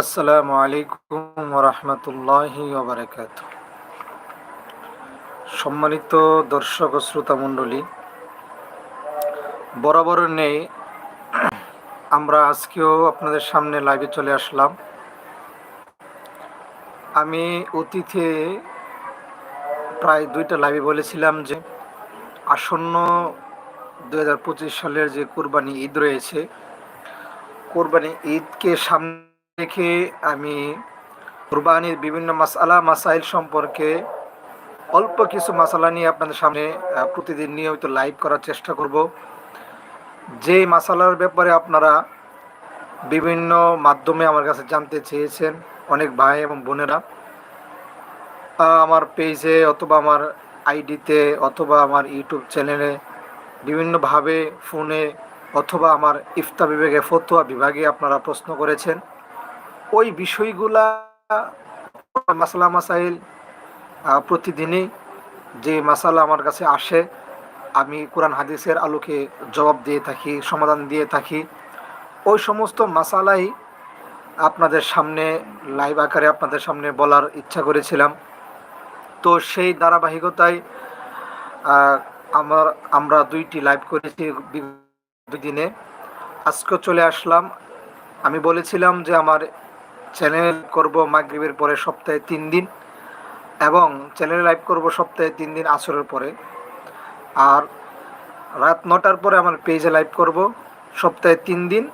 আসসালামু আলাইকুম রহমতুল্লাহ সম্মানিত দর্শক ও শ্রোতা মণ্ডলী, বরাবর নেই, আমরা আজকেও আপনাদের সামনে লাইভে চলে আসলাম। আমি অতীতে প্রায় দুইটা লাইভে বলেছিলাম যে, আসন্ন দু হাজার পঁচিশ সালের যে কোরবানি ঈদ রয়েছে, কোরবানি ঈদকে সামনে রেখে আমি কোরবানির বিভিন্ন মাসালা, মাসাইল সম্পর্কে অল্প কিছু মাসালা নিয়ে আপনাদের সামনে প্রতিদিন নিয়মিত লাইভ করার চেষ্টা করব। যে মাসালার ব্যাপারে আপনারা বিভিন্ন মাধ্যমে আমার কাছে জানতে চেয়েছেন, অনেক ভাই এবং বোনেরা আমার পেজে অথবা আমার আইডিতে অথবা আমার ইউটিউব চ্যানেলে বিভিন্নভাবে ফোনে অথবা আমার ইফতা বিভাগে, ফতোয়া বিভাগে আপনারা প্রশ্ন করেছেন। ওই বিষয়গুলা মাসালা মাসাইল প্রতিদিনই যে মাসালা আমার কাছে আসে, আমি কোরআন হাদিসের আলোকে জবাব দিয়ে থাকি, সমাধান দিয়ে থাকি। ওই সমস্ত মাসালাই আপনাদের সামনে, লাইভ আকারে আপনাদের সামনে বলার ইচ্ছা করেছিলাম। তো সেই ধারাবাহিকতায় আমার, আমরা দুইটি লাইভ করেছি দুই দিনে। আজকে চলে আসলাম। আমি বলেছিলাম যে আমার চ্যানেল করব মাগরীবের পরে সপ্তাহে তিন দিন এবং চ্যানেলে লাইভ করব সপ্তাহে তিন দিন আসরের পরে। আর রাত নটার পরে আমার পেজে লাইভ করব সপ্তাহে তিন দিন।